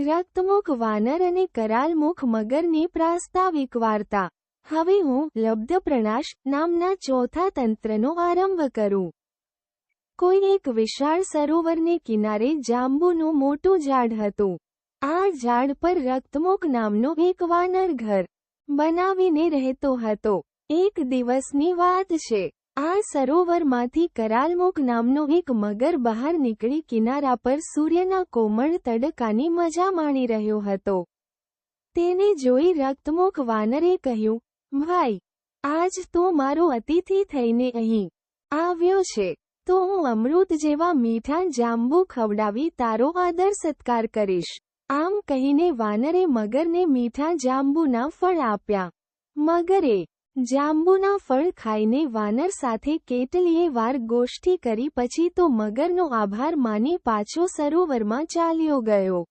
રક્તમુખ વાનર અને કરાલમુખ મગરની પ્રાસ્તાવિક વાર્તા હવે હું લબ્ધપ્રણાશ નામના ચોથા તંત્રનો આરંભ કરું. કોઈ એક વિશાળ સરોવરને કિનારે જાંબુનું મોટું ઝાડ હતું. આ ઝાડ પર રક્તમુખ નામનો એક વાનર ઘર બનાવીને રહેતો હતો. એક દિવસની વાત છે. આ સરોવરમાંથી કરાલમુખ નામનો એક મગર બહાર નીકળી કિનારા પર સૂર્યના કોમળ તડકાની મજા માણી રહ્યો હતો. તેને જોઈ રક્તમુખ વાનરે કહ્યું, ભાઈ, આજ તો મારો અતિથિ થઈને અહીં આવ્યો છે. તો હું અમૃત જેવા મીઠા જાંબુ ખવડાવી તારો આદર સત્કાર કરીશ. આમ કહીને વાનરે મગરને મીઠા જાંબુના ફળ આપ્યા. મગરે જાંબુના ફળ ખાઈને વાનર સાથે કેટલીય વાર ગોષ્ઠી કરી પછી તો મગરનો આભાર માની પાછો સરોવરમાં ચાલ્યો ગયો.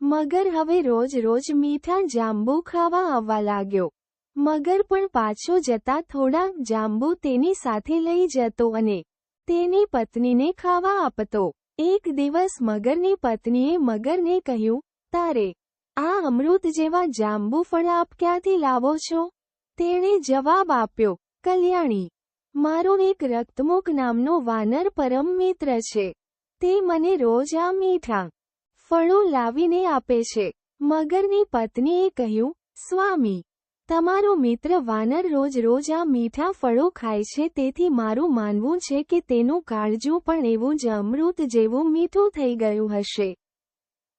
મગર હવે રોજ રોજ મીઠા જાંબુ ખાવા આવવા લાગ્યો. મગર પણ પાછો જતા થોડાક જાંબુ તેની સાથે લઈ જતો અને તેની પત્નીને ખાવા આપતો. એક દિવસ મગરની પત્નીએ મગરને કહ્યું, તારે આ અમૃત જેવા જાંબુ ફળ આપ ક્યાંથી લાવો છો? તેણે જવાબ આપ્યો, કલ્યાણી, મારો એક રક્તમુખ નામનો વાનર પરમ મિત્ર છે. તે મને રોજ આ મીઠા ફળો લાવીને આપે છે. મગરની પત્નીએ કહ્યું, સ્વામી, તમારો મિત્ર વાનર રોજ રોજ આ મીઠા ફળો ખાય છે. તેથી મારું માનવું છે કે તેનું કાળજું પણ એવું જ અમૃત જેવું મીઠું થઈ ગયું હશે.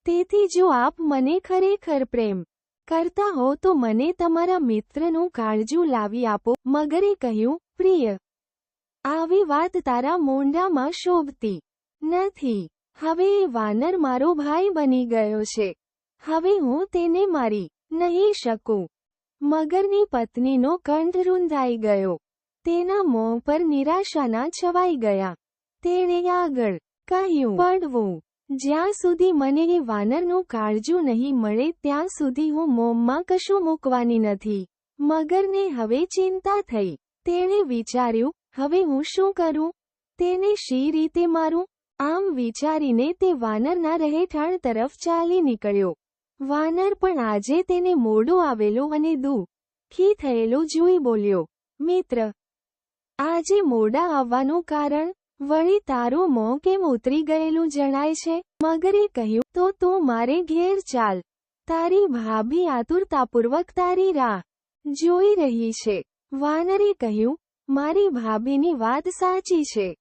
તેથી જો આપ મને ખરેખર પ્રેમ કરતા હો તો મને તમારા મિત્રનું કાળજું લાવી આપો. મગરે કહ્યું, પ્રિય, આવી વાત તારા મોંઢામાં શોભતી નથી. હવે એ વાનર મારો ભાઈ બની ગયો છે. હવે હું તેને મારી નહીં શકું. મગરની પત્નીનો કંઠ રૂંધાઈ ગયો. તેના મોં પર નિરાશાના છવાઈ ગયા. તેણે આગળ કહ્યું, પડવું જ્યાં સુધી મને એ વાનરનું કાળજું નહીં મળે ત્યાં સુધી હું મોમમાં કશું મૂકવાની નથી. મગરને હવે ચિંતા થઈ. તેણે વિચાર્યું, હવે હું શું કરું? તેને શી રીતે મારું? આમ વિચારીને તે વાનરના રહેઠાણ તરફ ચાલી નીકળ્યો. વાનર પણ આજે તેને મોડું આવેલો અને દુઃખી થયેલો જોઈ બોલ્યો, મિત્ર, આજે મોડા આવવાનું કારણ વળી તારું મોં કેમ ઉતરી ગયેલું જણાય છે? મગરે કહ્યું, તો તું મારે ઘેર ચાલ. તારી ભાભી આતુરતાપૂર્વક તારી રાહ જોઈ રહી છે. વાનરે કહ્યું, મારી ભાભીની વાત સાચી છે.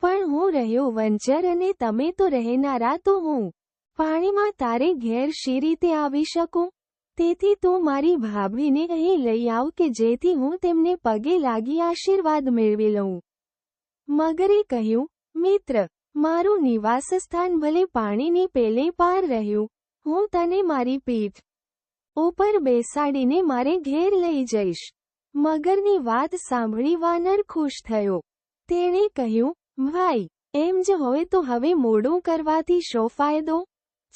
પણ હું રહ્યો વંચર અને તમે તો રહેનારા તો હું. પાણીમાં તારે ઘેર શી રીતે આવી શકું? તેથી તું મારી ભાભીને અહીં લઈ આવ કે જેથી હું તેમને પગે લાગી આશીર્વાદ મેળવી લઉં. મગરે કહ્યું, મિત્ર, મારું નિવાસસ્થાન ભલે પાણીની પેલે પાર રહ્યું, હું તને મારી પીઠ ઉપર બેસાડીને મારે ઘેર લઈ જઈશ. મગરની વાત સાંભળી વાનર ખુશ થયો. તેણે કહ્યું, ભાઈ, એમ જ હોય તો હવે મોડું કરવાથી શો ફાયદો?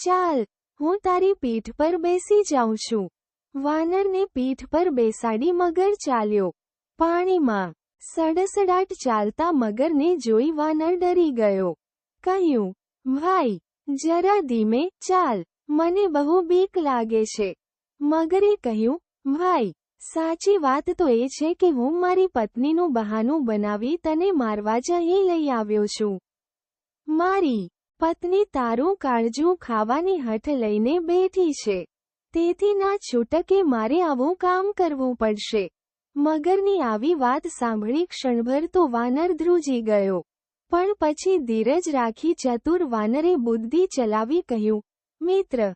ચાલ, હું તારી પીઠ પર બેસી જાઉં છું. વાનરને પીઠ પર બેસાડી મગર ચાલ્યો. પાણીમાં સડસડાટ ચાલતા મગરને જોઈ વાનર ડરી ગયો. કહ્યું, ભાઈ, જરા ધીમે ચાલ, મને બહુ બીક લાગે છે. મગરે કહ્યું, ભાઈ, સાચી વાત તો એ છે કે હું મારી પત્નીનું બહાનું બનાવી તને મારવા જ અહીં લઈ આવ્યો છું. મારી પત્ની તારું કાળજું ખાવાની હઠ લઈને બેઠી છે. તેથી ના છૂટકે મારે આવું કામ કરવું પડશે. મગરની આવી વાત સાંભળી ક્ષણભર તો વાનર ધ્રુજી ગયો. પણ પછી ધીરજ રાખી ચતુર વાનરે બુદ્ધિ ચલાવી કહ્યું, મિત્ર,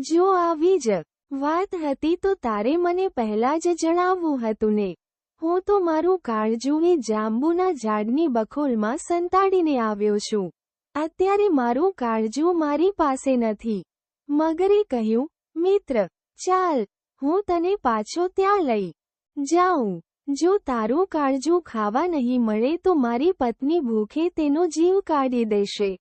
જો આવી જ વાત હતી તો તારે મને પહેલા જ જણાવવું હતું ને. હું તો મારું કાળજુની જાંબુના ઝાડની બખોલમાં સંતાડીને આવ્યો છું. અત્યારે મારું કાળજુ મારી પાસે નથી. મગરે કહ્યું, મિત્ર, ચાલ, હું તને પાછો ત્યાં લઈ જાઉં. જો તારું કાળજું ખાવા નહીં મળે તો મારી પત્ની ભૂખે તેનો જીવ કાઢી દેશે.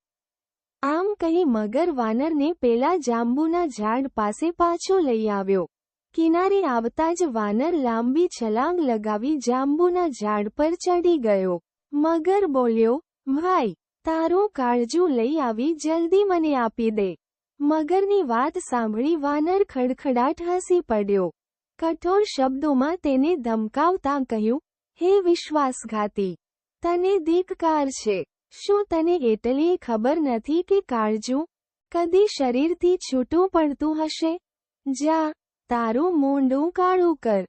આમ કહી મગર વાનરને પેલા જાંબુના ઝાડ પાસે પાછો લઈ આવ્યો. કિનારે આવતા જ વાનર લાંબી છલાંગ લગાવી જાંબુના ઝાડ પર ચડી ગયો. મગર બોલ્યો, ભાઈ, તારું કાળજું લઈ આવી જલ્દી મને આપી દે. મગરની વાત સાંભળી વાનર ખડખડાટ હસી પડ્યો. કઠોર શબ્દોમાં તેને ધમકાવતા કહ્યું, હે વિશ્વાસઘાતી, તને ધિક્કાર છે. શું તને એટલી ખબર નથી કે કાળજું? કદી શરીરથી છૂટું પડતું હશે? જા, તારું મોંડું કાળું કર.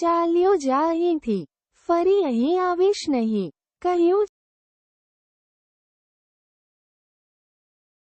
ચાલ્યો જા અહીંથી. ફરી અહીં આવીશ નહીં. કહ્યું